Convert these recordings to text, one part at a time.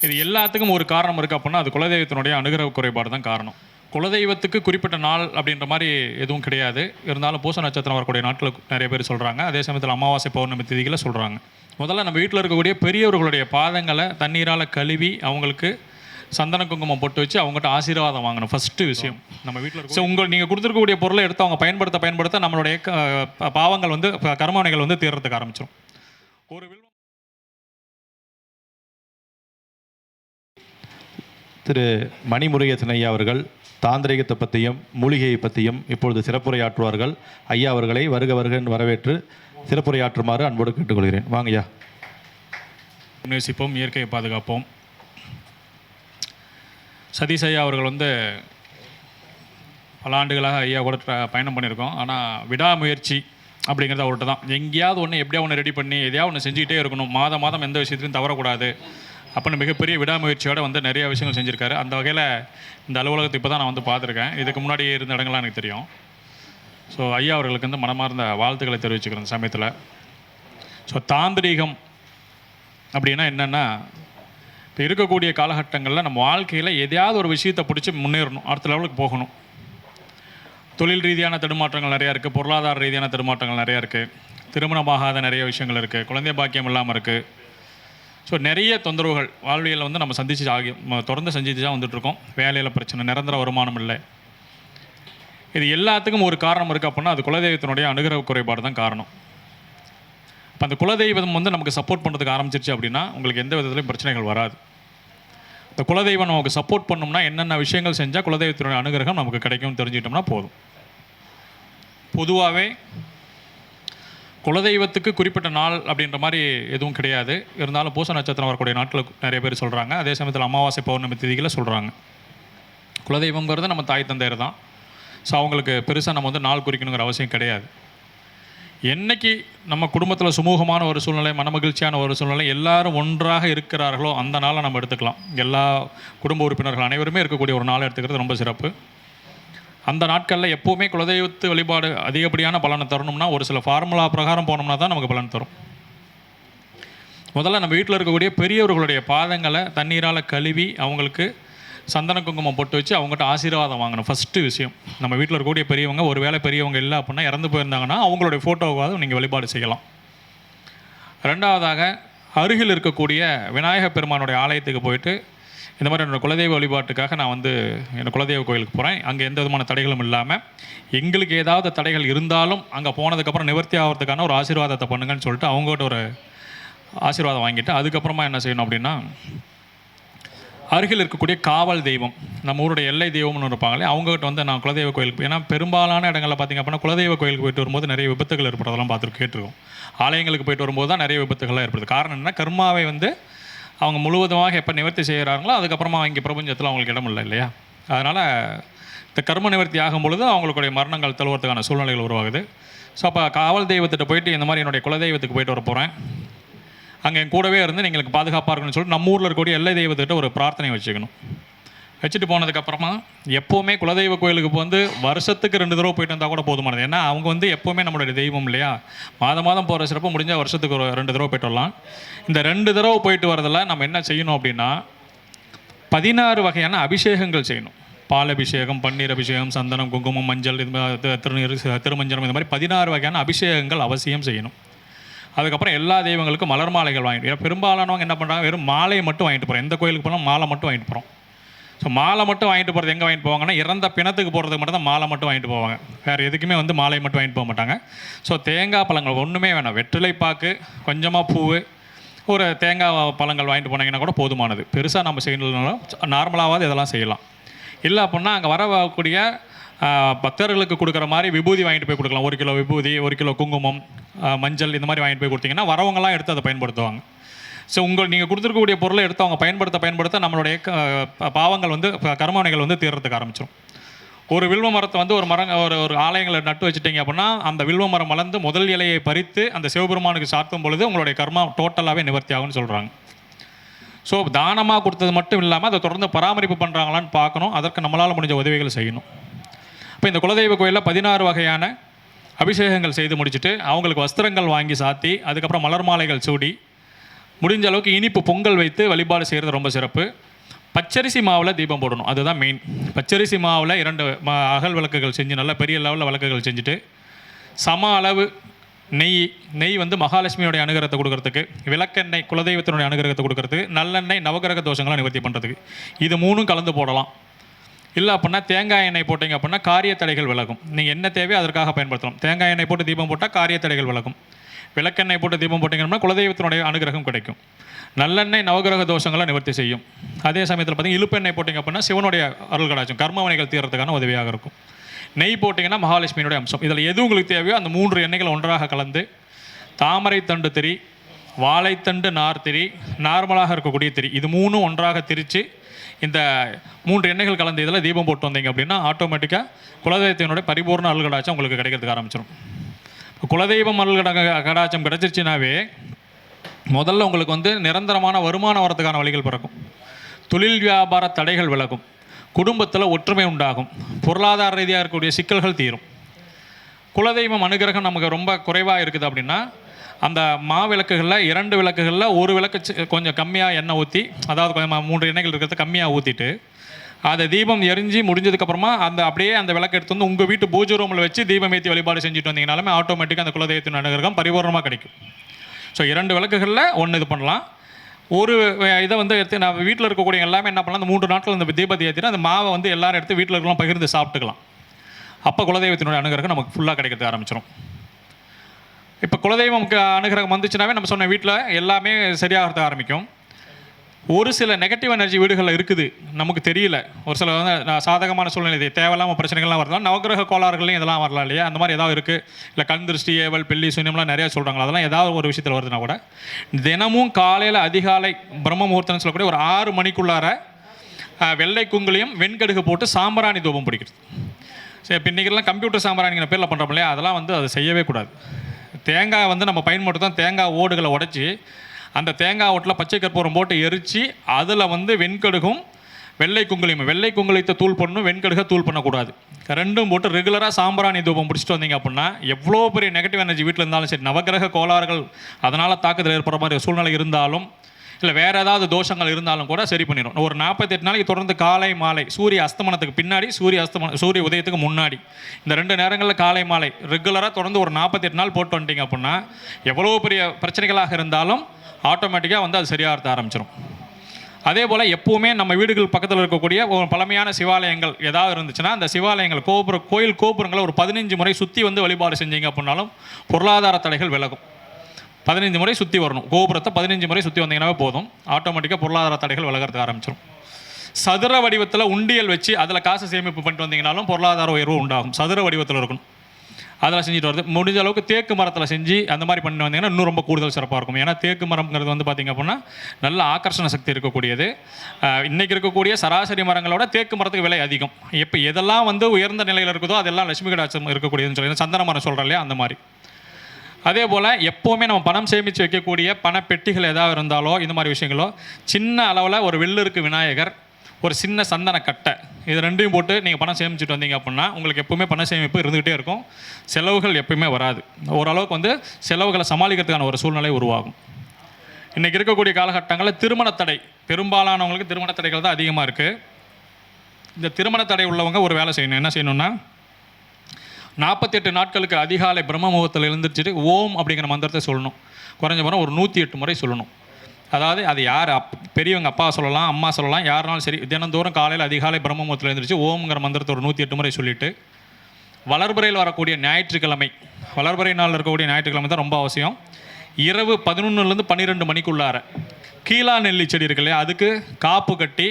இது எல்லாத்துக்கும் ஒரு காரணம் இருக்குது அப்படின்னா அது குலதெய்வத்தினுடைய அனுகிரக குறைபாடு தான் காரணம். குலதெய்வத்துக்கு குறிப்பிட்ட நாள் அப்படின்ற மாதிரி எதுவும் கிடையாது. இருந்தாலும் பூச நட்சத்திரம் வரக்கூடிய நாட்கள் நிறைய பேர் சொல்கிறாங்க அதே சமயத்தில் அமாவாசை பௌர்ணமி திதிகளை சொல்கிறாங்க முதல்ல நம்ம வீட்டில் இருக்கக்கூடிய பெரியவர்களுடைய பாதங்களை தண்ணீரால் கழுவி அவங்களுக்கு சந்தன குங்குமம் போட்டு வச்சு அவங்ககிட்ட ஆசீர்வாதம் வாங்கணும். ஃபஸ்ட்டு விஷயம். நம்ம வீட்டில் ஸோ உங்கள் நீங்கள் கொடுத்துருக்கக்கூடிய பொருளை எடுத்து அவங்க பயன்படுத்த பயன்படுத்த நம்மளுடைய க- பாவங்கள் வந்து கர்மவினைகள் வந்து தீர்றதுக்கு ஆரம்பிச்சிடும் ஒரு திரு மணிமுருகேசன் ஐயா அவர்கள் தாந்திரிகத்தை பற்றியும் மூலிகையை பற்றியும் இப்பொழுது சிறப்புரையாற்றுவார்கள். ஐயா அவர்களை வருக வருகன் வரவேற்று சிறப்புரையாற்றுமாறு அன்போடு கேட்டுக்கொள்கிறேன். வாங்க ஐயா. நேசிப்போம் இயற்கையை பாதுகாப்போம். சதீஷ் ஐயா அவர்கள் வந்து பல ஆண்டுகளாக ஐயா கூட பயணம் பண்ணியிருக்கோம். ஆனால் விடாமுயற்சி அப்படிங்கிறது அவர்கிட்ட தான். எங்கேயாவது ஒன்று எப்படியா ஒன்று ரெடி பண்ணி எதையாவது ஒன்று செஞ்சுக்கிட்டே இருக்கணும். மாதம் மாதம் எந்த விஷயத்துலையும் தவறக்கூடாது. அப்படின்னு மிகப்பெரிய விடாமுயற்சியோடு வந்து நிறைய விஷயங்கள் செஞ்சுருக்காரு. அந்த வகையில் இந்த அலுவலகத்தை இப்போ தான் நான் வந்து பார்த்துருக்கேன். இதுக்கு முன்னாடி இருந்த இடங்கள்லாம் எனக்கு தெரியும். ஸோ ஐயா அவர்களுக்கு வந்து மனமார்ந்த வாழ்த்துக்களை தெரிவிச்சுக்கிறேன் இந்த சமயத்தில். ஸோ தாந்திரீகம் அப்படின்னா என்னென்னா இப்போ இருக்கக்கூடிய காலகட்டங்களில் நம்ம வாழ்க்கையில் எதையாவது ஒரு விஷயத்தை பிடிச்சி முன்னேறணும். அடுத்த லெவலுக்கு போகணும். தொழில் ரீதியான தடுமாற்றங்கள் நிறையா இருக்குது பொருளாதார ரீதியான தடுமாற்றங்கள் நிறையா இருக்குது திருமணமாகாத நிறைய விஷயங்கள் இருக்குது குழந்தை பாக்கியம் இல்லாமல் இருக்குது ஸோ நிறைய தொந்தரவுகள் வாழ்வியலில் வந்து நம்ம சந்திச்சு ஆகி தொடர்ந்து சந்திச்சு தான் வந்துட்டுருக்கோம். வேலையில் பிரச்சனை நிரந்தர வருமானம் இல்லை. இது எல்லாத்துக்கும் ஒரு காரணம் இருக்குது அப்படின்னா அது குலதெய்வத்தினுடைய அனுகிரக குறைபாடு தான் காரணம். இப்போ அந்த குலதெய்வம் வந்து நமக்கு சப்போர்ட் பண்ணுறதுக்கு ஆரம்பிச்சிருச்சு அப்படின்னா உங்களுக்கு எந்த விதத்துலையும் பிரச்சனைகள் வராது. இந்த குலதெய்வம் நமக்கு சப்போர்ட் பண்ணோம்னா என்னென்ன விஷயங்கள் செஞ்சால் குலதெய்வத்தினுடைய அனுகிரகம் நமக்கு கிடைக்கும்னு தெரிஞ்சுக்கிட்டோம்னா போதும். பொதுவாகவே குலதெய்வத்துக்கு குறிப்பிட்ட நாள் அப்படின்ற மாதிரி எதுவும் கிடையாது. இருந்தாலும் பூச நட்சத்திரம் வரக்கூடிய நாட்கள் நிறைய பேர் சொல்கிறாங்க அதே சமயத்தில் அமாவாசை பௌர்ணமி திதிகளை சொல்கிறாங்க குலதெய்வங்கிறது நம்ம தாய் தந்தையர் தான். ஸோ அவங்களுக்கு பெருசாக நம்ம வந்து நாள் குறிக்கணுங்கிற அவசியம் கிடையாது. என்னைக்கு நம்ம குடும்பத்தில் சுமூகமான ஒரு சூழ்நிலை மனமகிழ்ச்சியான ஒரு சூழ்நிலை எல்லாரும் ஒன்றாக இருக்கிறார்களோ அந்த நாளை நம்ம எடுத்துக்கலாம். எல்லா குடும்ப உறுப்பினர்கள் அனைவருமே இருக்கக்கூடிய ஒரு நாளை எடுத்துக்கிறது ரொம்ப சிறப்பு. அந்த நாட்களில் எப்போவுமே குலதெய்வத்து வழிபாடு அதிகப்படியான பலனை தரணும்னா ஒரு சில ஃபார்முலா பிரகாரம் போனோம்னா தான் நமக்கு பலன் தரும். முதல்ல நம்ம வீட்டில் இருக்கக்கூடிய பெரியவர்களுடைய பாதங்களை தண்ணீரால் கழுவி அவங்களுக்கு சந்தன குங்குமம் போட்டு வச்சு அவங்ககிட்ட ஆசீர்வாதம் வாங்கணும். ஃபஸ்ட்டு விஷயம். நம்ம வீட்டில் இருக்கக்கூடிய பெரியவங்க ஒரு வேளை பெரியவங்க இல்லை அப்படின்னா இறந்து போயிருந்தாங்கன்னா அவங்களுடைய ஃபோட்டோவாவது நீங்கள் வழிபாடு செய்யலாம். ரெண்டாவதாக அருகில் இருக்கக்கூடிய விநாயகப் பெருமானுடைய ஆலயத்துக்கு போயிட்டு இந்த மாதிரி என்னோடய குலதெய்வ வழிபாட்டுக்காக நான் வந்து என்னோட குலதெய்வ கோயிலுக்கு போகிறேன் அங்கே எந்த விதமான தடைகளும் இல்லாமல் எங்களுக்கு ஏதாவது தடைகள் இருந்தாலும் அங்கே போனதுக்கப்புறம் நிவர்த்தி ஆகிறதுக்கான ஒரு ஆசீர்வாதத்தை பண்ணுங்கன்னு சொல்லிட்டு அவங்ககிட்ட ஒரு ஆசீர்வாதம் வாங்கிட்டு அதுக்கப்புறமா என்ன செய்யணும் அப்படின்னா அருகில் இருக்கக்கூடிய காவல் தெய்வம் நம்ம ஊருடைய எல்லை தெய்வம்னு இருப்பாங்களே அவங்ககிட்ட வந்து நான் குலதெய்வ கோயிலுக்கு ஏன்னா பெரும்பாலான இடங்களில் பார்த்திங்க அப்படின்னா குலதெய்வ கோயிலுக்கு போயிட்டு வரும்போது நிறைய விபத்துகள் ஏற்படுறதெல்லாம் பார்த்துட்டு கேட்டிருக்கோம். ஆலயங்களுக்கு போயிட்டு வரும்போது தான் நிறைய விபத்துகள்லாம் ஏற்படுது. காரணம் என்ன கர்மாவை வந்து அவங்க முழுவதுமாக எப்போ நிவர்த்தி செய்கிறாங்களோ அதுக்கப்புறமா இங்கே பிரபஞ்சத்தில் அவங்களுக்கு இடம் இல்லை இல்லையா? அதனால் இந்த கர்ம நிவர்த்தி ஆகும் பொழுது அவங்களுடைய மரணங்கள் தழுவுறதுக்கான சூழ்நிலைகள் உருவாகுது. ஸோ அப்போ காவல் தெய்வத்திட்ட போயிட்டு இந்த மாதிரி என்னுடைய குலதெய்வத்துக்கு போயிட்டு வர போகிறேன் அங்கே என் கூடவே இருந்து எங்களுக்கு பாதுகாப்பாக இருக்கணும்னு சொல்லிட்டு நம்ம ஊரில் இருக்கக்கூடிய எல்லை தெய்வத்திட்ட ஒரு பிரார்த்தனை வச்சுக்கணும். வச்சுட்டு போனதுக்கப்புறமா எப்போவுமே குலதெய்வ கோயிலுக்கு வந்து வருஷத்துக்கு ரெண்டு தடவை போயிட்டு வந்தால் கூட போதுமானது. ஏன்னா அவங்க வந்து எப்போவுமே நம்மளுடைய தெய்வம் இல்லையா? மாதம் மாதம் போகிற சிறப்பு முடிஞ்சால் வருஷத்துக்கு ஒரு ரெண்டு தடவை போயிட்டு வரலாம். இந்த ரெண்டு தடவை போயிட்டு வரதில் நம்ம என்ன செய்யணும் அப்படின்னா பதினாறு வகையான அபிஷேகங்கள் செய்யணும். பால் அபிஷேகம் பன்னீர் அபிஷேகம் சந்தனம் குங்குமம் மஞ்சள் இது மாதிரி திருநீர் திருமஞ்சனம் இந்த மாதிரி பதினாறு வகையான அபிஷேகங்கள் அவசியம் செய்யணும். அதுக்கப்புறம் எல்லா தெய்வங்களுக்கும் மலர் மாலைகள் வாங்கிட்டு பெரும்பாலானவங்க என்ன பண்ணுறாங்க வெறும் மாலையை மட்டும் வாங்கிட்டு போகிறோம் எந்த கோயிலுக்கு போனால் மாலை மட்டும் வாங்கிட்டு போகிறோம் ஸோ மாலை மட்டும் வாங்கிட்டு போகிறது எங்கே வாங்கிட்டு போவாங்கன்னா இறந்த பிணத்துக்கு போகிறதுக்கு மட்டும் தான் மாலை மட்டும் வாங்கிட்டு போவாங்க. வேறு எதுக்குமே வந்து மாலை மட்டும் வாங்கிட்டு போக மாட்டாங்க. ஸோ தேங்காய் பழங்கள் ஒன்றுமே வேணாம். வெற்றிலை பாக்கு கொஞ்சமாக பூ ஒரு தேங்காய் பழங்கள் வாங்கிட்டு போனீங்கன்னா கூட போதுமானது. பெருசாக நம்ம செய்யணும்னாலும் நார்மலாவது இதெல்லாம் செய்யலாம். இல்லை அப்படின்னா அங்கே வரக்கூடிய பக்தர்களுக்கு கொடுக்குற மாதிரி விபூதி வாங்கிட்டு போய் கொடுக்கலாம். ஒரு கிலோ விபூதி ஒரு கிலோ குங்குமம் மஞ்சள் இந்த மாதிரி வாங்கிட்டு போய் கொடுத்தீங்கன்னா வரவங்கலாம் எடுத்து அதை பயன்படுத்துவாங்க. ஸோ உங்கள் நீங்கள் கொடுத்துருக்கக்கூடிய பொருளை எடுத்து அவங்க பயன்படுத்த பயன்படுத்த நம்மளுடைய க- பாவங்கள் வந்து கர்மவினைகள் வந்து தீர்றதுக்கு ஆரம்பிச்சிடும் ஒரு வில்வ மரத்தை வந்து ஒரு மரம் ஒரு ஒரு ஆலயங்களை நட்டு வச்சுட்டீங்க அப்படின்னா அந்த வில்வ மரம் வளர்ந்து முதல் இலையை பறித்து அந்த சிவபெருமானுக்கு சாத்தும் பொழுது உங்களுடைய கர்மா டோட்டலாகவே நிவர்த்தி ஆகும்னு சொல்கிறாங்க ஸோ தானமாக கொடுத்தது மட்டும் இல்லாமல் அதை தொடர்ந்து பராமரிப்பு பண்ணுறாங்களான்னு பார்க்கணும். அதற்கு நம்மளால் முடிஞ்ச உதவிகள் செய்யணும். இப்போ இந்த குலதெய்வ கோயிலில் பதினாறு வகையான அபிஷேகங்கள் செய்து முடிச்சுட்டு அவங்களுக்கு வஸ்திரங்கள் வாங்கி சாத்தி அதுக்கப்புறம் மலர் மாலைகள் சூடி முடிஞ்ச அளவுக்கு இனிப்பு பொங்கல் வைத்து வழிபாடு செய்கிறது ரொம்ப சிறப்பு. பச்சரிசி மாவில் தீபம் போடணும். அதுதான் மெயின் பச்சரிசி மாவில் இரண்டு அகல் விளக்குகள் செஞ்சு நல்ல பெரிய லெவலில் விளக்குகள் செஞ்சுட்டு சம அளவு நெய் நெய் வந்து மகாலட்சுமியோடைய அனுகிரகத்தை கொடுக்கறதுக்கு விளக்கெண்ணெய் குலதெய்வத்தினுடைய அனுகிரகத்தை கொடுக்கறதுக்கு நல்லெண்ணெய் நவகிரக தோஷங்களை நிவர்த்தி பண்ணுறதுக்கு இது மூணும் கலந்து போடலாம். இல்லை அப்படின்னா தேங்காய் எண்ணெய் போட்டிங்க அப்படின்னா காரிய தடைகள் விலகும். நீங்கள் என்ன தேவையோ அதற்காக பயன்படுத்தலாம். தேங்காய் எண்ணெய் போட்டு தீபம் போட்டால் காரிய தடைகள் விலகும். விளக்கெண்ணெய் போட்டு தீபம் போட்டிங்கன்னா குலதெய்வத்தினுடைய அனுகிரகம் கிடைக்கும். நல்லெண்ணெய் நவகிரக தோஷங்களை நிவர்த்தி செய்யும். அதே சமயத்தில் பார்த்தீங்கன்னா இழுப்பெண்ணெய் போட்டிங்க அப்படின்னா சிவனுடைய அருள் கடாச்சும் கர்மவனைகள் தீர்றதுக்கான உதவியாக இருக்கும். நெய் போட்டிங்கன்னா மகாலட்சுமியினுடைய அம்சம். இதில் எது உங்களுக்கு தேவையோ அந்த மூன்று எண்ணெய்கள் ஒன்றாக கலந்து தாமரை தண்டு திரி வாழைத்தண்டு நார் திரி நார்மலாக இருக்கக்கூடிய திரி இது மூணும் ஒன்றாக திரித்து இந்த மூன்று எண்ணெய்கள் கலந்து இதில் தீபம் போட்டு வந்தீங்க அப்படின்னா ஆட்டோமேட்டிக்காக குலதெய்வத்தினுடைய பரிபூர்ண அருள்கடாச்சும் உங்களுக்கு கிடைக்கிறதுக்கு ஆரம்பிச்சிடும் குலதெய்வம் அருள் கட கடாச்சம் கிடச்சிருச்சுனாவே முதல்ல உங்களுக்கு வந்து நிரந்தரமான வருமானம் வரத்துக்கான வழிகள் பிறக்கும். தொழில் வியாபார தடைகள் விலகும். குடும்பத்தில் ஒற்றுமை உண்டாகும். பொருளாதார ரீதியாக இருக்கக்கூடிய சிக்கல்கள் தீரும். குலதெய்வம் அனுகிரகம் நமக்கு ரொம்ப குறைவாக இருக்குது அப்படின்னா அந்த மா விளக்குகளில் இரண்டு விளக்குகளில் ஒரு விளக்கு கொஞ்சம் கம்மியாக எண்ணெய் ஊற்றி அதாவது கொஞ்சம் மூன்று எண்ணெய்கள் இருக்கிறத கம்மியாக ஊற்றிட்டு அதை தீபம் எரிஞ்சு முடிஞ்சதுக்கப்புறமா அந்த அப்படியே அந்த விளக்கு எடுத்து வந்து உங்கள் வீட்டு பூஜை ரூமில் வச்சு தீபம் ஏற்றி வழிபாடு செஞ்சுட்டு வந்தீங்கனாலுமே ஆட்டோமேட்டிக்காக அந்த குலதெய்வத்தின் அனுகிரகம் பரிபூர்ணமாக கிடைக்கும். ஸோ இரண்டு விளக்குகளில் ஒன்று இது பண்ணலாம். ஒரு இதை வந்து எடுத்து நான் வீட்டில் இருக்கக்கூடிய எல்லாமே என்ன பண்ணலாம் அந்த மூன்று நாட்கள் அந்த தீபத்தை ஏற்றினா அந்த மாவை வந்து எல்லாரும் எடுத்து வீட்டில் இருக்கலாம் பகிர்ந்து சாப்பிட்டுக்கலாம். அப்போ குலதெய்வத்தினுடைய அனுகிரகம் நமக்கு ஃபுல்லாக கிடைக்கிறது ஆரம்பிச்சிடும் இப்போ குலதெய்வம் அனுகிரகம் வந்துச்சுனாவே நம்ம சொன்ன வீட்டில் எல்லாமே சரியாகிறது ஆரம்பிக்கும். ஒரு சில நெகட்டிவ் எனர்ஜி வீடுகளில் இருக்குது. நமக்கு தெரியல. ஒரு சில வந்து சாதகமான சூழ்நிலை தேவையில்லாமல் பிரச்சனைகள்லாம் வரலாம் நவகிரக கோளாறுகள்லையும் இதெல்லாம் வரலாம் இல்லையா? அந்த மாதிரி ஏதாவது இருக்குது இல்லை கண் திருஷ்டி ஏவல் பில்லி சூன்யம்லாம் நிறையா சொல்கிறாங்க அதெல்லாம் ஏதாவது ஒரு விஷயத்தில் வருதுன்னா கூட தினமும் காலையில் அதிகாலை பிரம்ம முகூர்த்தம்னு சொல்லக்கூடிய ஒரு ஆறு மணிக்குள்ளார வெள்ளை குங்குலியும் வெண்கடுகு போட்டு சாம்பிராணி தூபம் பிடிக்கிறது சரி இப்போ இன்றைக்கெல்லாம் கம்ப்யூட்டர் சாம்பிராணிங்கிற பேரில் பண்ணுறோம் இல்லையா? அதெல்லாம் வந்து அதை செய்யவே கூடாது. தேங்காய் வந்து நம்ம பயன்படுத்த தான் தேங்காய் ஓடுகளை உடச்சி அந்த தேங்காய் ஓட்டில் பச்சை கற்பூரம் போட்டு எரித்து அதில் வந்து வெண்கடுகும் வெள்ளை குங்குளியம் வெள்ளை குங்குளியத்தை தூள் பண்ணணும் வெண்கடுகை தூள் பண்ணக்கூடாது. ரெண்டும் போட்டு ரெகுலராக சாம்பிராணி தூபம் பிடிச்சிட்டு வந்தீங்க அப்படின்னா எவ்வளோ பெரிய நெகட்டிவ் எனர்ஜி வீட்டில் இருந்தாலும் சரி நவகிரக கோளாறுகள் அதனால் தாக்குதல் ஏற்படுற மாதிரி சூழ்நிலை இருந்தாலும் இல்லை வேறு ஏதாவது தோஷங்கள் இருந்தாலும் கூட சரி பண்ணிடும் ஒரு நாற்பத்தெட்டு நாளைக்கு தொடர்ந்து காலை மாலை சூரிய அஸ்தமனத்துக்கு பின்னாடி சூரிய அஸ்தமனம் சூரிய உதயத்துக்கு முன்னாடி. இந்த ரெண்டு நேரங்களில் காலை மாலை ரெகுலராக தொடர்ந்து ஒரு நாற்பத்தெட்டு நாள் போட்டு வந்துட்டீங்க அப்படின்னா எவ்வளோ பெரிய பிரச்சனைகளாக இருந்தாலும் ஆட்டோமேட்டிக்காக வந்து அது சரியாக ஆரம்பிச்சிடும் அதே போல் எப்போவுமே நம்ம வீடுகள் பக்கத்தில் இருக்கக்கூடிய ஒரு பழமையான சிவாலயங்கள் ஏதாவது இருந்துச்சுன்னா அந்த சிவாலயங்கள் கோபுர கோயில் கோபுரங்களை ஒரு பதினஞ்சு முறை சுற்றி வந்து வழிபாடு செஞ்சீங்க அப்படின்னாலும் பொருளாதார தடைகள் விலகும். பதினஞ்சு முறை சுற்றி வரணும். கோபுரத்தை பதினஞ்சு முறை சுற்றி வந்தீங்கன்னாவே போதும். ஆட்டோமேட்டிக்காக பொருளாதார தடைகள் விலகிறதுக்கு ஆரம்பிச்சிடும் சதுர வடிவத்தில் உண்டியல் வச்சு அதில் காசு சேமிப்பு பண்ணிட்டு வந்தீங்கனாலும் பொருளாதார உயர்வு உண்டாகும். சதுர வடிவத்தில் இருக்கணும். அதில் செஞ்சுட்டு வருது. முடிஞ்ச அளவுக்கு தேக்கு மரத்தில் செஞ்சு அந்த மாதிரி பண்ணி வந்தீங்கன்னா இன்னும் ரொம்ப கூடுதல் சிறப்பாக இருக்கும். ஏன்னா தேக்கு மரம்ங்கிறது வந்து பார்த்திங்க அப்படின்னா நல்ல ஆக்கர்ஷண சக்தி இருக்கக்கூடியது. இன்றைக்கி இருக்கக்கூடிய சராசரி மரங்களோட தேக்கு மரத்துக்கு விலை அதிகம். இப்போ எதெல்லாம் வந்து உயர்ந்த நிலையில் இருக்குதோ அதெல்லாம் லட்சுமி கடாட்சம் இருக்கக்கூடியதுன்னு சொல்லி சந்தன மரம் சொல்கிறோம் இல்லையா? அந்த மாதிரி. அதே போல் எப்போவுமே நம்ம பணம் சேமித்து வைக்கக்கூடிய பணப்பெட்டிகள் ஏதாவது இருந்தாலோ இந்த மாதிரி விஷயங்களோ சின்ன அளவில் ஒரு வெள்ளருக்கு விநாயகர் ஒரு சின்ன சந்தன கட்டை. இது ரெண்டையும் போட்டு நீங்கள் பணம் சேமிச்சுட்டு வந்தீங்க அப்படின்னா உங்களுக்கு எப்பவுமே பண சேமிப்பு இருந்துகிட்டே இருக்கும். செலவுகள் எப்பயுமே வராது. ஓரளவுக்கு வந்து செலவுகளை சமாளிக்கிறதுக்கான ஒரு சூழ்நிலை உருவாகும். இன்றைக்கி இருக்கக்கூடிய காலகட்டங்களில் திருமண தடை. பெரும்பாலானவங்களுக்கு திருமண தடைகள் தான் அதிகமாக இருக்குது இந்த திருமண தடை உள்ளவங்க ஒரு வேலை செய்யணும். என்ன செய்யணும்னா நாற்பத்தெட்டு நாட்களுக்கு அதிகாலை பிரம்ம முகூர்த்தத்தில் எழுந்திரிச்சிட்டு ஓம் அப்படிங்கிற மந்திரத்தை சொல்லணும். குறைஞ்ச முறை ஒரு நூற்றி எட்டு முறை சொல்லணும். அதாவது அது யார் அப் பெரியவங்க அப்பா சொல்லலாம் அம்மா சொல்லலாம் யாருனாலும் சரி தினந்தோறும் காலையில் அதிகாலை பிரம்ம எழுந்திரிச்சு ஓம்ங்கிற மந்திரத்தை ஒரு நூற்றி எட்டு முறை சொல்லிவிட்டு வளர்புறையில் வரக்கூடிய ஞாயிற்றுக்கிழமை வளர்புறை நாளில் இருக்கக்கூடிய ஞாயிற்றுக்கிழமை தான் ரொம்ப அவசியம். இரவு பதினொன்றுலேருந்து பன்னிரெண்டு மணிக்குள்ளார கீழா நெல்லி செடி இருக்கு இல்லையா அதுக்கு காப்பு கட்டி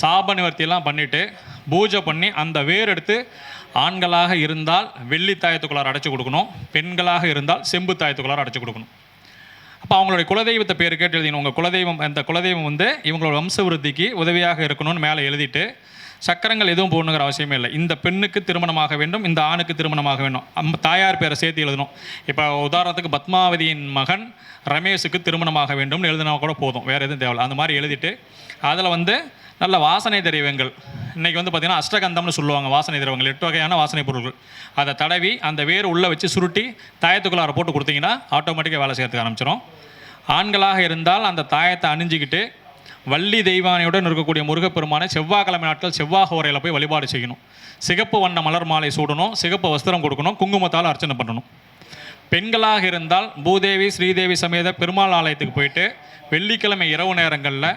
சாப நிவர்த்தியெல்லாம் பண்ணிவிட்டு பூஜை பண்ணி அந்த வேர் எடுத்து ஆண்களாக இருந்தால் வெள்ளி தாயத்துக்குள்ளார அடைச்சி கொடுக்கணும் பெண்களாக இருந்தால் செம்பு தாயத்துக்குள்ளார அடைச்சி கொடுக்கணும். அப்போ அவங்களுடைய குலதெய்வத்தை பேர் கேட்டு எழுதினோம் உங்கள் குலதெய்வம் அந்த குலதெய்வம் வந்து இவங்களோட வம்சவிருத்திக்கு உதவியாக இருக்கணும்னு மேலே எழுதிட்டு சக்கரங்கள் எதுவும் போடணுங்கிற அவசியமே இல்லை. இந்த பெண்ணுக்கு திருமணமாக வேண்டும் இந்த ஆணுக்கு திருமணமாக வேண்டும். அம் தாயார் பேரை சேர்த்து எழுதணும். இப்போ உதாரணத்துக்கு பத்மாவதியின் மகன் ரமேஷுக்கு திருமணமாக வேண்டும்னு எழுதினா கூட போதும். வேறு எதுவும் தேவையில்லை. அந்த மாதிரி எழுதிட்டு அதில் வந்து நல்ல வாசனை தெரிவங்கள் இன்றைக்கி வந்து பார்த்திங்கன்னா அஷ்டகந்தம்னு சொல்லுவாங்க வாசனை திரவங்கள் எட்டு வகையான வாசனை பொருட்கள் அதை தடவி அந்த வேர் உள்ளே வச்சு சுருட்டி தாயத்துக்குள்ளார போட்டு கொடுத்தீங்கன்னா ஆட்டோமேட்டிக்காக வேலை செய்யறதுக்கு ஆரம்பிச்சிடும் ஆண்களாக இருந்தால் அந்த தாயத்தை அணிஞ்சிக்கிட்டு வள்ளி தெய்வானையுடன் இருக்கக்கூடிய முருகப்பெருமானை செவ்வாய்க்கிழமை நாட்கள் செவ்வாய் ஹோரையில் போய் வழிபாடு செய்யணும். சிகப்பு வண்ண மலர் மாலை சூடணும் சிகப்பு வஸ்திரம் கொடுக்கணும் குங்குமத்தால் அர்ச்சனை பண்ணணும். பெண்களாக இருந்தால் பூதேவி ஸ்ரீதேவி சமேத பெருமாள் ஆலயத்துக்கு போயிட்டு வெள்ளிக்கிழமை இரவு நேரங்களில்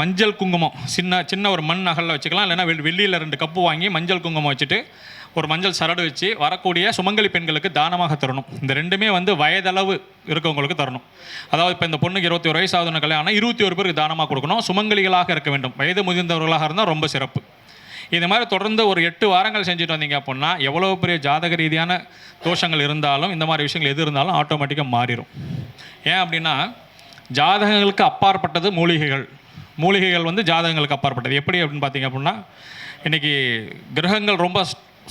மஞ்சள் குங்குமம். சின்ன சின்ன ஒரு மண் அகலில் வச்சுக்கலாம். இல்லைன்னா வெள்ளியில் ரெண்டு கப்பு வாங்கி மஞ்சள் குங்குமம் வச்சுட்டு ஒரு மஞ்சள் சரடு வச்சு வரக்கூடிய சுமங்கலி பெண்களுக்கு தானமாக தரணும். இந்த ரெண்டுமே வந்து வயதளவு இருக்கவங்களுக்கு தரணும். அதாவது இப்போ இந்த பொண்ணுக்கு இருபத்தி ஒரு வயசு ஆகுதுன்னு கல்யாணம் இருபத்தி ஒரு பேருக்கு தானமாக கொடுக்கணும். சுமங்கலிகளாக இருக்க வேண்டும். வயது முதிர்ந்தவர்களாக இருந்தால் ரொம்ப சிறப்பு. இது மாதிரி தொடர்ந்து ஒரு எட்டு வாரங்கள் செஞ்சுட்டு வந்தீங்க அப்படின்னா எவ்வளோ பெரிய ஜாதக ரீதியான தோஷங்கள் இருந்தாலும் இந்த மாதிரி விஷயங்கள் எது இருந்தாலும் ஆட்டோமேட்டிக்காக மாறிடும் ஏன் அப்படின்னா ஜாதகங்களுக்கு அப்பாற்பட்டது மூலிகைகள். மூலிகைகள் வந்து ஜாதகங்களுக்கு அப்பாற்பட்டது. எப்படி அப்படின்னு பார்த்தீங்க அப்படின்னா இன்றைக்கி கிரகங்கள் ரொம்ப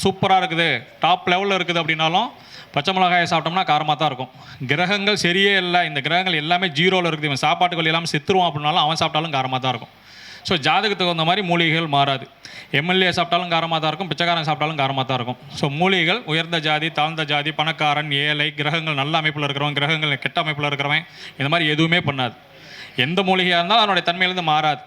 சூப்பராக இருக்குது. டாப் லெவலில் இருக்குது அப்படின்னாலும் பச்சை மிளகாயை சாப்பிட்டோம்னா காரமாக தான் இருக்கும். கிரகங்கள் சரியே இல்லை. இந்த கிரகங்கள் எல்லாமே ஜீரோவில் இருக்குது. இவன் சாப்பாட்டுக்கு வழி இல்லாமல் செத்துருவான் அப்படின்னாலும் அவன் சாப்பிட்டாலும் காரமாக தான் இருக்கும். ஸோ ஜாதகத்துக்கு தகுந்த மாதிரி மூலிகைகள் மாறாது. எம்எல்ஏ சாப்பிட்டாலும் காரமாக தான் இருக்கும் பிச்சைக்காரன் சாப்பிட்டாலும் காரமாக தான் இருக்கும். ஸோ மூலிகைகள் உயர்ந்த ஜாதி தாழ்ந்த ஜாதி பணக்காரன் ஏழை கிரகங்கள் நல்ல அமைப்பில் இருக்கிறவன் கிரகங்கள் கெட்ட அமைப்பில் இருக்கிறவன் இந்த மாதிரி எதுவுமே பண்ணாது. எந்த மூலிகையாக இருந்தாலும் அதனுடைய தன்மையிலேருந்து மாறாது.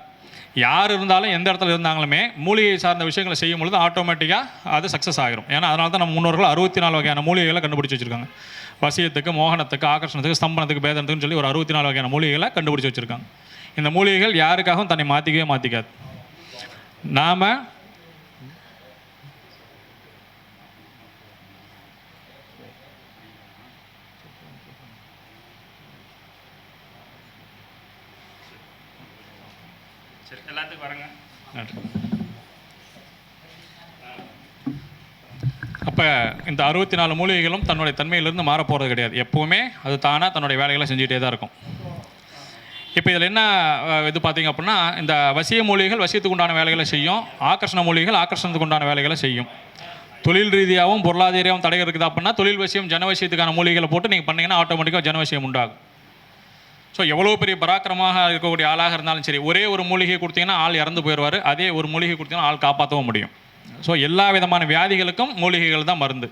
யார் இருந்தாலும் எந்த இடத்துல இருந்தாலுமே மூலிகை சார்ந்த விஷயங்களை செய்யும் பொழுது ஆட்டோமேட்டிக்காக அது சக்ஸஸ் ஆகிரும். ஏன்னா அதனால தான் நம்ம முன்னோர்கள் அறுபத்தி நாலு வகையான மூலிகைகளை கண்டுபிடிச்சி வச்சிருக்காங்க. வசியத்துக்கு மோகனத்துக்கு ஆகர்ஷணத்துக்கு ஸ்தம்பனத்துக்கு பேதனத்துக்குன்னு சொல்லி ஒரு அறுபத்தி நாலு வகையான மூலிகைகளை கண்டுபிடிச்சி வச்சிருக்காங்க. இந்த மூலிகைகள் யாருக்காகவும் தன்னை மாற்றிக்கவே மாற்றிக்காது நாம் எல்லாத்துக்கும் வரங்க நன்றி அப்போ இந்த அறுபத்தி நாலு மூலிகைகளும் தன்னுடைய தன்மையிலிருந்து மாற போகிறது கிடையாது. எப்போவுமே அது தானாக தன்னுடைய வேலைகளை செஞ்சுக்கிட்டே தான் இருக்கும். இப்போ இதில் என்ன இது பார்த்தீங்க அப்படின்னா இந்த வசிய மூலிகைகள் வசியத்துக்கு உண்டான வேலைகளை செய்யும் ஆகர்ஷண மூலிகைகள் ஆக்கர்ஷணத்துக்கு உண்டான வேலைகளை செய்யும். தொழில் ரீதியாகவும் பொருளாதாரம் தடை இருக்குது அப்படின்னா தொழில் வசியம் ஜனவசியத்துக்கான மூலிகைகளை போட்டு நீங்கள் பண்ணீங்கன்னா ஆட்டோமேட்டிக்காக ஜனவசியம் உண்டாகும். ஸோ எவ்வளோ பெரிய பராக்கிரமாக இருக்கக்கூடிய ஆளாக இருந்தாலும் சரி ஒரே ஒரு மூலிகை கொடுத்தீங்கன்னா ஆள் இறந்து போயிடுவார். அதே ஒரு மூலிகை கொடுத்தீங்கன்னா ஆள் காப்பாற்றவும் முடியும். ஸோ எல்லா விதமான வியாதிகளுக்கும் மூலிகைகள் தான் மருந்து.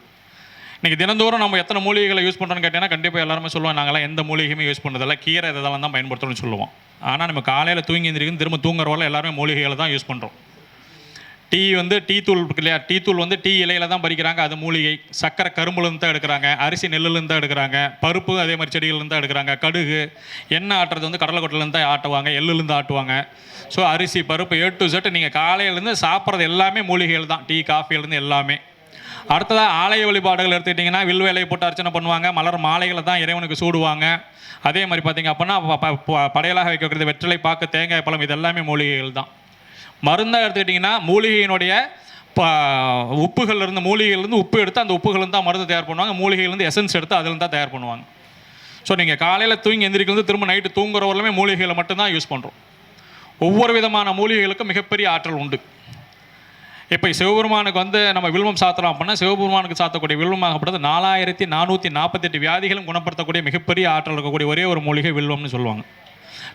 இன்றைக்கி தினந்தோறும் நம்ம எத்தனை மூலிகைகளை யூஸ் பண்ணுறோன்னு கேட்டிங்கன்னா கண்டிப்பாக எல்லாருமே சொல்லுவோம் நாங்களாம் எந்த மூலிகையுமே யூஸ் பண்ணுறதில்ல கீரை இதெல்லாம் தான் பயன்படுத்துகிறோம்னு சொல்லுவோம். ஆனால் நம்ம காலையில் தூங்கி எந்திரிக்கும் திரும்ப தூங்குறவரை எல்லாருமே மூலிகைகளை தான் யூஸ் பண்ணுறோம் டீ வந்து டீ தூள் இருக்கு இல்லையா? டீ தூள் வந்து டீ இலையில தான் பறிக்கிறாங்க அது மூலிகை. சக்கரை கரும்புலேருந்து தான் எடுக்கிறாங்க அரிசி நெல்லுலேருந்து தான் எடுக்கிறாங்க பருப்பு அதே மாதிரி செடிகள்லேருந்து தான் எடுக்கிறாங்க கடுகு எண்ணெய் ஆட்டுறது வந்து கடலைக்கொட்டிலேருந்து தான் ஆட்டுவாங்க எள்ளுலேருந்து ஆட்டுவாங்க. ஸோ அரிசி பருப்பு ஏ டு செட் நீங்கள் காலையிலேருந்து சாப்பிட்றது எல்லாமே மூலிகைகள் தான். டீ காஃபிலேருந்து எல்லாமே. அடுத்ததாக ஆலய வழிபாடுகள் எடுத்துக்கிட்டிங்கன்னா வில் வேலையை போட்டு அர்ச்சனை பண்ணுவாங்க. மலர் மாலைகளை தான் இறைவனுக்கு சூடுவாங்க. அதே மாதிரி பார்த்திங்க அப்படின்னா ப- ப- படையலாக வைக்கக்கூடிய வெற்றிலை பாக்கு தேங்காய் பழம் இது எல்லாமே மூலிகைகள் தான். மருந்தாக எடுத்துக்கிட்டிங்கன்னா மூலிகையினுடைய ப உப்புகள்லேருந்து மூலிகையிலேருந்து உப்பு எடுத்து அந்த உப்புகள் தான் மருந்து தயார் பண்ணுவாங்க. மூலிகையிலேருந்து எசன்ஸ் எடுத்து அதில் தான் தயார் பண்ணுவாங்க. ஸோ நீங்கள் காலையில் தூங்கி எந்திரிக்கிறது திரும்ப நைட்டு தூங்குற வரலுமே மூலிகைகளை மட்டும்தான் யூஸ் பண்ணுறோம் ஒவ்வொரு விதமான மூலிகைகளுக்கும் மிகப்பெரிய ஆற்றல் உண்டு. இப்போ சிவபெருமானுக்கு வந்து நம்ம வில்வம் சாத்துறோம் அப்படின்னா சிவபெருமானுக்கு சாத்தக்கூடிய வில்வமாகப்படுறது நாலாயிரத்தி நானூற்றி நாற்பத்தெட்டு வியாதிகளும் குணப்படுத்தக்கூடிய மிகப்பெரிய ஆற்றல் இருக்கக்கூடிய ஒரே ஒரு மூலிகை வில்வம்னு சொல்லுவாங்க.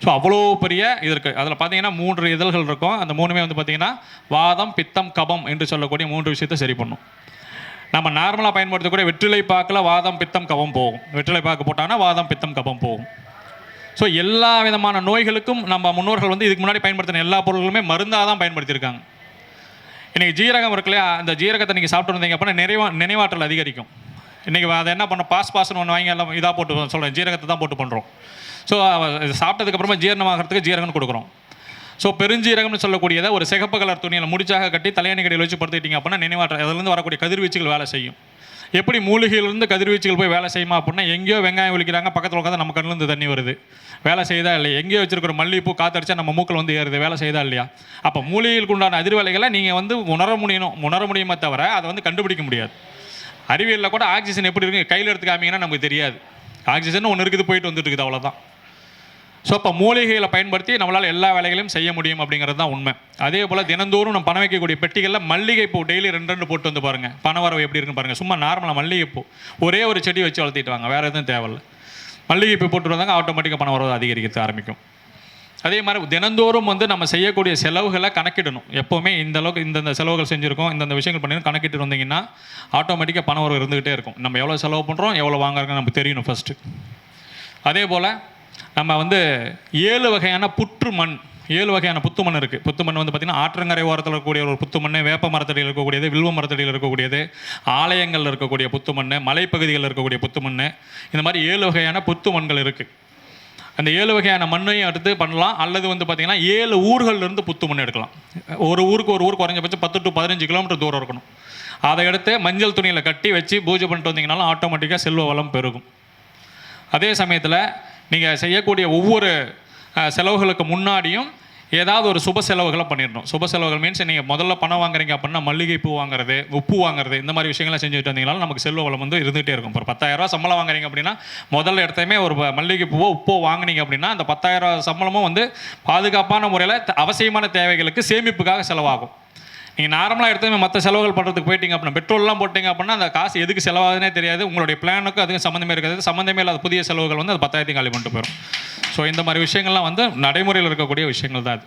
ஸோ அவ்வளோ பெரிய இது இருக்குது அதில் பார்த்தீங்கன்னா மூன்று இதழ்கள் இருக்கும். அந்த மூணுமே வந்து பார்த்தீங்கன்னா வாதம் பித்தம் கபம் என்று சொல்லக்கூடிய மூன்று விஷயத்தை சரி பண்ணும். நம்ம நார்மலாக பயன்படுத்தக்கூடிய வெற்றிலை பாக்கில் வாதம் பித்தம் கபம் போகும். வெற்றிலை பாக்கு போட்டாங்கன்னா வாதம் பித்தம் கபம் போகும். ஸோ எல்லா விதமான நோய்களுக்கும் நம்ம முன்னோர்கள் வந்து இதுக்கு முன்னாடி பயன்படுத்தின எல்லா பொருள்களுமே மருந்தாக தான் பயன்படுத்தியிருக்காங்க. இன்றைக்கி ஜீரகம் இருக்கு இல்லையா? அந்த ஜீரகத்தை நீங்கள் சாப்பிட்டு வந்தீங்க அப்படின்னா நினைவா நினைவாற்றல் அதிகரிக்கும். இன்றைக்கி அதை என்ன பண்ண பாஸ் பாஸ்னு ஒன்று வாங்கி எல்லாம் இதாக போட்டு சொல்கிறேன் ஜீரகத்தை தான் போட்டு பண்ணுறோம் ஸோ சாப்பிட்டதுக்கப்புறமா ஜீரணமாகறதுக்கு ஜீரகம் கொடுக்குறோம். ஸோ பெருஞ்சீரகம்னு சொல்லக்கூடியதை ஒரு சிகப்பு கலர் துணியில் முடிச்சாக கட்டி தலையணி கடையில் வச்சு படுத்துக்கிட்டிங்க அப்படின்னா நினைவாற்றல் அதுலேருந்து வரக்கூடிய கதிர்வீச்சுகள் வேலை செய்யும். எப்படி மூலிகையிலிருந்து கதிர்வீச்சுகள் போய் வேலை செய்யுமா அப்படின்னா எங்கேயோ வெங்காயம் ஒலிக்கிறாங்க பக்கத்தில் உட்காந்து நம்ம கண்ணிலேருந்து தண்ணி வருது. வேலை செய்தா இல்லையா? எங்கேயோ வச்சிருக்கிற மல்லிகைப்பூ காத்தடிச்சா நம்ம மூக்கில் வந்து ஏறுது. வேலை செய்தா இல்லையா? அப்போ மூலிகைகளுக்கு உண்டான அதிர்வலைகளை நீங்கள் வந்து உணர முடியணும். உணர முடியுமே தவிர அதை வந்து கண்டுபிடிக்க முடியாது. அறிவியலில் கூட ஆக்சிஜன் எப்படி இருக்கு? கையில் எடுத்து காமிங்கன்னா நமக்கு தெரியாது. ஆக்சிஜன் ஒன்று இருக்குது போயிட்டு வந்துட்டு இருக்குது அவ்வளோதான் ஸோ இப்போ மூலிகைகளை பயன்படுத்தி நம்மளால் எல்லா வேலைகளையும் செய்ய முடியும் அப்படிங்கிறது தான் உண்மை. அதே போல் தினந்தோறும் நம்ம பணம் வைக்கக்கூடிய பெட்டிகளில் மல்லிகைப்பூ டெய்லி ரெண்டு ரெண்டு போட்டு வந்து பாருங்கள் பண வரவு எப்படி இருக்குன்னு பாருங்கள் சும்மா நார்மலாக மல்லிகைப்பூ. ஒரே ஒரு செடி வச்சு வளர்த்திட்டு வாங்க. வேறு எதுவும் தேவையில்ல. மல்லிகைப்பூ போட்டு வந்தாங்க ஆட்டோமேட்டிக்காக பண வரவு அதிகரிக்க ஆரம்பிக்கும். அதே மாதிரி தினந்தோறும் வந்து நம்ம செய்யக்கூடிய செலவுகளை கணக்கிடணும். எப்போவுமே இந்த அளவுக்கு இந்தந்த செலவுகள் செஞ்சுருக்கோம் இந்தந்த விஷயங்கள் பண்ணி கணக்கிட்டு வந்தீங்கன்னா ஆட்டோமேட்டிக்காக பண வரவு இருந்துகிட்டே இருக்கும். நம்ம எவ்வளோ செலவு பண்ணுறோம் எவ்வளோ வாங்குறோம்னு நமக்கு தெரியணும் ஃபஸ்ட்டு அதே போல் நம்ம வந்து ஏழு வகையான புற்று மண் ஏழு வகையான புத்து மண் இருக்குது புத்து மண் வந்து பார்த்திங்கன்னா ஆற்றங்கரை ஓரத்தில் இருக்கக்கூடிய ஒரு புத்து மண் வேப்ப மரத்தடியில் இருக்கக்கூடியது வில்வ மரத்தடியில் இருக்கக்கூடியது ஆலயங்களில் இருக்கக்கூடிய புத்து மண் மலைப்பகுதிகளில் இருக்கக்கூடிய புத்து மண் இந்த மாதிரி ஏழு வகையான புத்து மண்கள் இருக்குது அந்த ஏழு வகையான மண்ணையும் எடுத்து பண்ணலாம். அல்லது வந்து பார்த்திங்கன்னா ஏழு ஊர்கள்ல இருந்து புத்து மண் எடுக்கலாம். ஒரு ஊருக்கு ஒரு ஊர் குறைஞ்சபட்சம் பத்து டு பதினஞ்சு கிலோமீட்டர் தூரம் இருக்கணும். அதை எடுத்து மஞ்சள் துணியில் கட்டி வச்சு பூஜை பண்ணிட்டு வந்தீங்கனாலும் ஆட்டோமேட்டிக்காக செல்வ வளம் பெருகும். அதே சமயத்தில் நீங்கள் செய்யக்கூடிய ஒவ்வொரு செலவுகளுக்கு முன்னாடியும் ஏதாவது ஒரு சுப செலவுகளை பண்ணிடணும். சுப செலவுகள் மீன்ஸ் நீங்கள் முதல்ல பணம் வாங்குறீங்க அப்படின்னா மல்லிகை பூ வாங்குறது உப்பு வாங்குறது இந்த மாதிரி விஷயங்களை செஞ்சுட்டு வந்தீங்கனாலும் நமக்கு செல்வ வளம் வந்து இருந்துகிட்டே இருக்கும். ஒரு பத்தாயிரரூவா சம்பளம் வாங்குறீங்க அப்படின்னா முதல்ல இடத்தையுமே ஒரு ப- மல்லிகை பூவோ உப்போ வாங்குனீங்க அப்படின்னா அந்த பத்தாயிரம் ரூபாய் சம்பளமும் வந்து பாதுகாப்பான முறையில் அவசியமான தேவைகளுக்கு சேமிப்புக்காக செலவாகும். நீங்கள் நார்மலாக எடுத்துமே மற்ற செலவுகள் பண்ணுறதுக்கு போயிட்டீங்க அப்படின்னா பெட்ரோல்லாம் போட்டிங்க அப்படின்னா அந்த காசு எதுக்கு செலவாகுதுனே தெரியாது. உங்களுடைய பிளானுக்கும் அதுக்கு சம்மந்தமே இருக்காது. சம்மந்தமே இல்லாத புதிய செலவுகள் வந்து அது பத்தாயிரத்தையும் காலி பண்ணிட்டு போயிடும் ஸோ இந்த மாதிரி விஷயங்கள்லாம் வந்து நடைமுறையில் இருக்கக்கூடிய விஷயங்கள் தான் அது.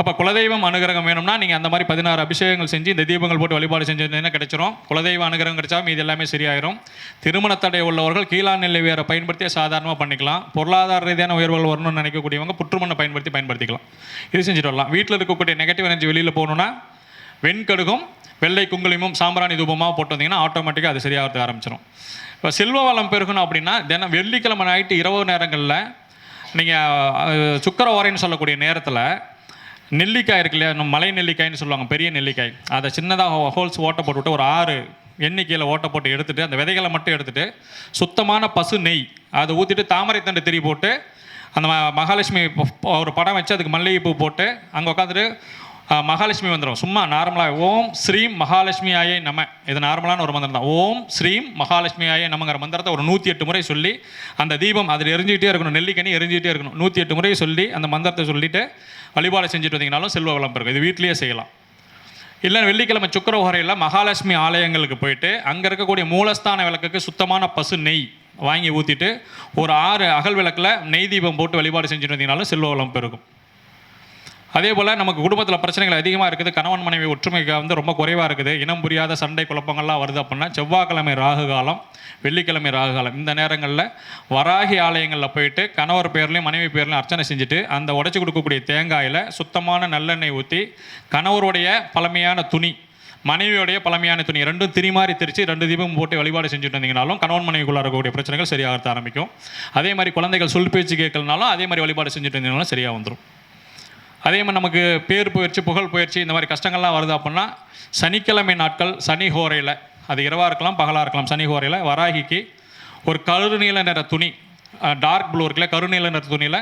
அப்போ குலதெய்வம் அனுகிரகம் வேணும்னா நீங்கள் அந்த மாதிரி பதினாறு அபிஷேகங்கள் செஞ்சு இந்த தீபங்கள் போட்டு வழிபாடு செஞ்சிருந்தீங்கன்னா கிடைச்சிரும். குலதெய்வ அனுகிரகம் கிடைச்சா மீது எல்லாமே சரியாயிரும். திருமண தடை உள்ளவர்கள் கீழா நெல்லை வேற பயன்படுத்தி சாதாரணமாக பண்ணிக்கலாம். பொருளாதார ரீதியான உயர்வுகள் வரணும்னு நினைக்கக்கூடியவங்க புற்றுமண்ணை பயன்படுத்தி பயன்படுத்திக்கலாம். இது செஞ்சுட்டு வரலாம். வீட்டில் இருக்கக்கூடிய நெகட்டிவ் எனர்ஜி வெளியில் போகணுன்னா வெண்கடுகும் வெள்ளை குங்குளிமும் சாம்பிராணி தூபமாக போட்டு வந்தீங்கன்னா ஆட்டோமேட்டிக்காக அது சரியாக ஆரம்பிச்சிடும் இப்போ செல்வ வளம் பெருகணும் அப்படின்னா தினம் வெள்ளிக்கிழமை நைட்டு இரவு நேரங்களில் நீங்கள் சுக்கர ஓரைன்னு சொல்லக்கூடிய நேரத்தில் நெல்லிக்காய் இருக்கு இல்லையா நம்ம மலை நெல்லிக்காய்னு சொல்லுவாங்க பெரிய நெல்லிக்காய். அதை சின்னதாக ஹோல்ஸ் ஓட்டை போட்டுவிட்டு ஒரு ஆறு எண்ணிக்கையில் ஓட்டை போட்டு எடுத்துகிட்டு அந்த விதைகளை மட்டும் எடுத்துகிட்டு சுத்தமான பசு நெய் அதை ஊற்றிட்டு தாமரை தண்டு திரி போட்டு அந்த ம- மகாலட்சுமி ஒரு படம் வச்சு அதுக்கு மல்லிகைப்பூ போட்டு அங்கே உட்காந்துட்டு மகாலட்சுமி மந்திரம். சும்மா நார்மலாக ஓம் ஸ்ரீம் மகாலட்சுமி ஆயே நம. இது நார்மலான ஒரு மந்திரம் தான். ஓம் ஸ்ரீம் மகாலட்சுமி ஆயே நமங்கிற மந்திரத்தை ஒரு நூற்றி எட்டு முறை சொல்லி அந்த தீபம் அதில் எரிஞ்சிக்கிட்டே இருக்கணும் நெல்லிக்கனி எரிஞ்சிக்கிட்டே இருக்கணும். நூற்றி எட்டு முறை சொல்லி அந்த மந்திரத்தை சொல்லிவிட்டு வழிபாடு செஞ்சுட்டு வந்தீங்கனாலும் செல்வ வளம் இருக்கும் இது வீட்லேயே செய்யலாம். இல்லை வெள்ளிக்கிழமை சுக்கர உரையில் மகாலட்சுமி ஆலயங்களுக்கு போயிட்டு அங்கே இருக்கக்கூடிய மூலஸ்தான விளக்குக்கு சுத்தமான பசு நெய் வாங்கி ஊற்றிட்டு ஒரு ஆறு அகல் விளக்கில் நெய் தீபம் போட்டு வழிபாடு செஞ்சுட்டு வந்தீங்கனாலும் செல்வ வளம் பெருகும். அதே போல் நமக்கு குடும்பத்தில் பிரச்சனைகள் அதிகமாக இருக்குது. கணவன் மனைவி ஒற்றுமைக்கு வந்து ரொம்ப குறைவாக இருக்குது. இனம் புரியாத சண்டை குழப்பங்கள்லாம் வருது அப்படின்னா செவ்வாய்க்கிழமை ராகு காலம் வெள்ளிக்கிழமை ராகு காலம். இந்த நேரங்களில் வராகி ஆலயங்களில் போயிட்டு கணவர் பேர்லையும் மனைவி பேர்லையும் அர்ச்சனை செஞ்சுட்டு அந்த உடைச்சி கொடுக்கக்கூடிய தேங்காயில் சுத்தமான நல்லெண்ணெய் ஊற்றி கணவருடைய பழமையான துணி மனைவியோடைய பழமையான துணி ரெண்டும் திரிமாறி திரிச்சு ரெண்டு தீபம் போட்டு வழிபாடு செஞ்சுட்டு வந்தீங்கனாலும் கணவன் மனைவிக்குள்ள இருக்கக்கூடிய பிரச்சனைகள் சரியாக ஆரம்பிக்கும். அதே மாதிரி குழந்தைகள் சொல் பேச்சு கேட்கலனாலும் அதே மாதிரி வழிபாடு செஞ்சுட்டு இருந்தீங்கனாலும் சரியாக வந்துடும் அதே மாதிரி நமக்கு பேர் பயிற்சி புகழ் பயிற்சி இந்த மாதிரி கஷ்டங்கள்லாம் வருது அப்படின்னா சனிக்கிழமை நாட்கள் சனி ஹோரையில் அது இரவாக இருக்கலாம் பகலாக இருக்கலாம். சனி ஹோரையில் வராகிக்கு ஒரு கருநீல நிற துணி டார்க் ப்ளூ இருக்குல்ல கருநீல நிற துணியில்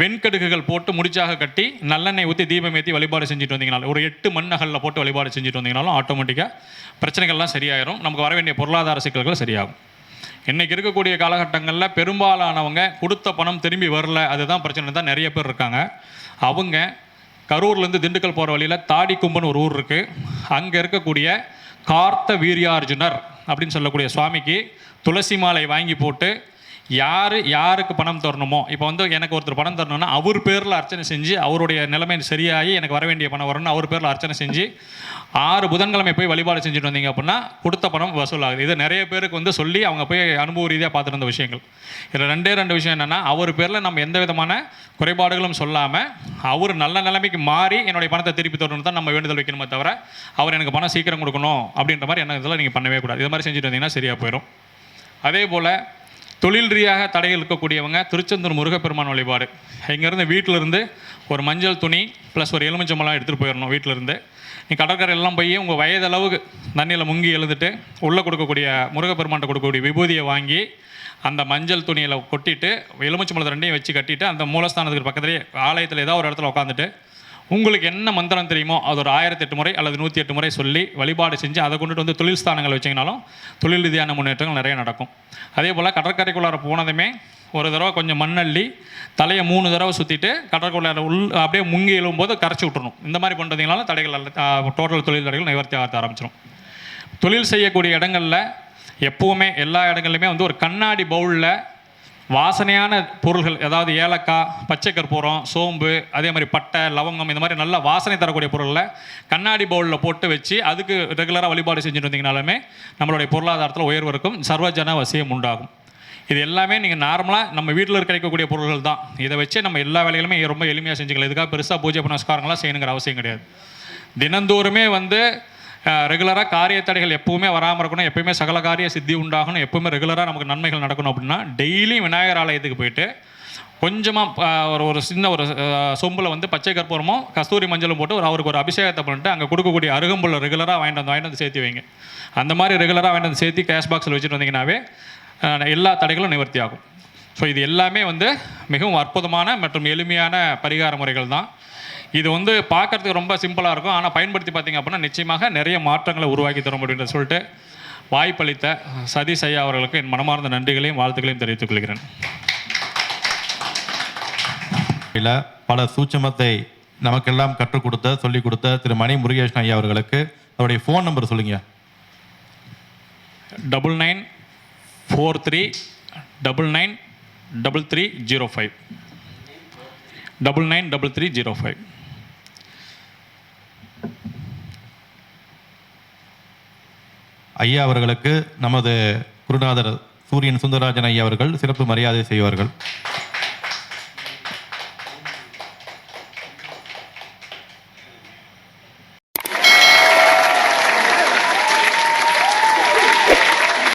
வெண்கடுகுகள் போட்டு முடிச்சாக கட்டி நல்லெண்ணெய் ஊற்றி தீபம் ஏற்றி வழிபாடு செஞ்சுட்டு வந்தீங்கனாலும் ஒரு எட்டு மண்ணகலில் போட்டு வழிபாடு செஞ்சுட்டு வந்தீங்கனாலும் ஆட்டோமேட்டிக்காக பிரச்சனைகள்லாம் சரியாயிரும். நமக்கு வர வேண்டிய பொருளாதார சிக்கல்கள் சரியாகும். இன்றைக்கி இருக்கக்கூடிய காலகட்டங்களில் பெரும்பாலானவங்க கொடுத்த பணம் திரும்பி வரல அதுதான் பிரச்சனை தான் நிறைய பேர் இருக்காங்க. அவங்க கரூர்லேருந்து திண்டுக்கல் போகிற வழியில் தாடிக்கும்புன்னு ஒரு ஊர் இருக்குது அங்கே இருக்கக்கூடிய கார்த்த வீரியார்ஜுனர் அப்படின்னு சொல்லக்கூடிய சுவாமிக்கு துளசி மாலை வாங்கி போட்டு யார் யாருக்கு பணம் தரணுமோ இப்போ வந்து எனக்கு ஒருத்தர் பணம் தரணும்னா அவர் பேரில் அர்ச்சனை செஞ்சு அவருடைய நிலைமை சரியாகி எனக்கு வர வேண்டிய பணம் வரணும்னு அவர் பேரில் அர்ச்சனை செஞ்சு ஆறு புதன்கிழமை போய் வழிபாடு செஞ்சுட்டு வந்தீங்க அப்படின்னா கொடுத்த பணம் வசூலாகுது. இது நிறைய பேருக்கு வந்து சொல்லி அவங்க போய் அனுபவ ரீதியாக பார்த்துருந்த விஷயங்கள். இதில் ரெண்டே ரெண்டு விஷயம் என்னென்னா அவர் பேரில் நம்ம எந்த விதமான குறைபாடுகளும் சொல்லாமல் அவர் நல்ல நிலைமைக்கு மாறி என்னுடைய பணத்தை திருப்பி தரணும் தான் நம்ம வேண்டுதல் வைக்கணுமே தவிர அவர் எனக்கு பணம் சீக்கிரம் கொடுக்கணும் அப்படின்ற மாதிரி என்ன இதெல்லாம் நீங்கள் பண்ணவே கூடாது. இது மாதிரி செஞ்சுட்டு வந்தீங்கன்னா சரியாக போயிடும் அதே போல் தொழில் ரீதியாக தடைகள் இருக்கக்கூடியவங்க திருச்செந்தூர் முருகப்பெருமான் வழிபாடு. இங்கேருந்து வீட்டிலேருந்து ஒரு மஞ்சள் துணி ப்ளஸ் ஒரு எலுமிச்சம்பழம் எடுத்துகிட்டு போயிடணும் வீட்டிலேருந்து. நீ கடற்கரையெல்லாம் போய் உங்கள் வயதளவுக்கு தண்ணியில் முங்கி எழுந்துட்டு உள்ளே கொடுக்கக்கூடிய முருகப்பெருமான்ட்ட கொடுக்கக்கூடிய விபூதியை வாங்கி அந்த மஞ்சள் துணியில் கொட்டிட்டு எலுமிச்சம்பழத்தை ரெண்டையும் வச்சு கட்டிட்டு அந்த மூலஸ்தானத்துக்கு பக்கத்துலேயே ஆலயத்தில் ஏதாவது ஒரு இடத்துல உட்காந்துட்டு உங்களுக்கு என்ன மந்திரம் தெரியுமோ அது ஒரு ஆயிரத்தி எட்டு முறை அல்லது நூற்றி எட்டு முறை சொல்லி வழிபாடு செஞ்சு அதை கொண்டுட்டு வந்து தொழில் ஸ்தானங்கள் வச்சிங்கனாலும் தொழில் ரீதியான முன்னேற்றங்கள் நிறைய நடக்கும். அதே போல் கடற்கரைக்குள்ளார போனதுமே ஒரு தடவை கொஞ்சம் மண்ணள்ளி தலையை மூணு தடவை சுற்றிட்டு கடற்கரைக்குள்ளார உள் அப்படியே முங்கி எழும்போது கரைச்சி விட்டுணும் இந்த மாதிரி பண்ணுறதுனால தடைகள் டோட்டல் தொழில் தடைகள் நிவர்த்தி ஆக ஆரம்பிச்சிடும் தொழில் செய்யக்கூடிய இடங்களில் எப்போவுமே எல்லா இடங்கள்லையுமே வந்து ஒரு கண்ணாடி பவுலில் வாசனையான பொருள்கள் அதாவது ஏலக்காய் பச்சை கற்பூரம் சோம்பு அதே மாதிரி பட்டை லவங்கம் இந்த மாதிரி நல்ல வாசனை தரக்கூடிய பொருளில் கண்ணாடி பவுலில் போட்டு வச்சு அதுக்கு ரெகுலராக வழிபாடு செஞ்சுட்டு வந்தீங்கனாலுமே நம்மளுடைய பொருளாதாரத்தில் உயர்வு இருக்கும் சர்வஜன வசியம் உண்டாகும். இது எல்லாமே நீங்கள் நார்மலாக நம்ம வீட்டில் கிடைக்கக்கூடிய பொருள்கள் தான். இதை வச்சு நம்ம எல்லா வேலைகளுமே ரொம்ப எளிமையாக செஞ்சுக்கலாம். இதுக்காக பெருசாக பூஜை புனஸ்காரங்களாம் செய்யணுங்கிற அவசியம் கிடையாது. தினந்தோறுமே வந்து ரெகுலராக காரிய தடைகள் எப்பவுமே வராமல் இருக்கணும். எப்பவுமே சகல காரிய சித்தி உண்டாகணும். எப்பவுமே ரெகுலராக நமக்கு நன்மைகள் நடக்கணும் அப்படின்னா டெய்லியும் விநாயகர் ஆலயத்துக்கு போயிட்டு கொஞ்சமாக ஒரு ஒரு சின்ன ஒரு சொம்பில் வந்து பச்சை கற்பூரமும் கஸ்தூரி மஞ்சளும் போட்டு ஒரு அவருக்கு ஒரு அபிஷேகத்தை பண்ணிட்டு அங்கே கொடுக்கக்கூடிய அருகம்புல்ல ரெகுலராக வாங்கிட்டு வந்து வாங்கிட்டு வந்து சேர்த்து வைங்க. அந்த மாதிரி ரெகுலராக வாங்கிட்டு வந்து சேர்த்து கேஷ் பாக்ஸில் வச்சுட்டு வந்தீங்கன்னாவே எல்லா தடைகளும் நிவர்த்தி ஆகும். ஸோ இது எல்லாமே வந்து மிகவும் அற்புதமான மற்றும் எளிமையான பரிகார முறைகள் தான். இது வந்து பார்க்கறதுக்கு ரொம்ப சிம்பிளாக இருக்கும். ஆனால் பயன்படுத்தி பார்த்தீங்க அப்படின்னா நிச்சயமாக நிறைய மாற்றங்களை உருவாக்கி தரும் அப்படின்ற சொல்லிட்டு வாய்ப்பளித்த சதீஷ் ஐயா அவர்களுக்கு என் மனமார்ந்த நன்றிகளையும் வாழ்த்துக்களையும் தெரிவித்துக் கொள்கிறேன். இல்ல பல சூட்சமத்தை நமக்கெல்லாம் கற்றுக் கொடுத்த சொல்லிக் கொடுத்த திரு. மணி முருகேசன் ஐயா அவர்களுக்கு அவருடைய ஃபோன் நம்பர் சொல்லுங்க. Double nine four three double nine double three zero five double nine double three zero five ஐயா அவர்களுக்கு நமது குருநாதர் சூரியன் சுந்தரராஜன் ஐயா அவர்கள் சிறப்பு மரியாதை செய்வார்கள்.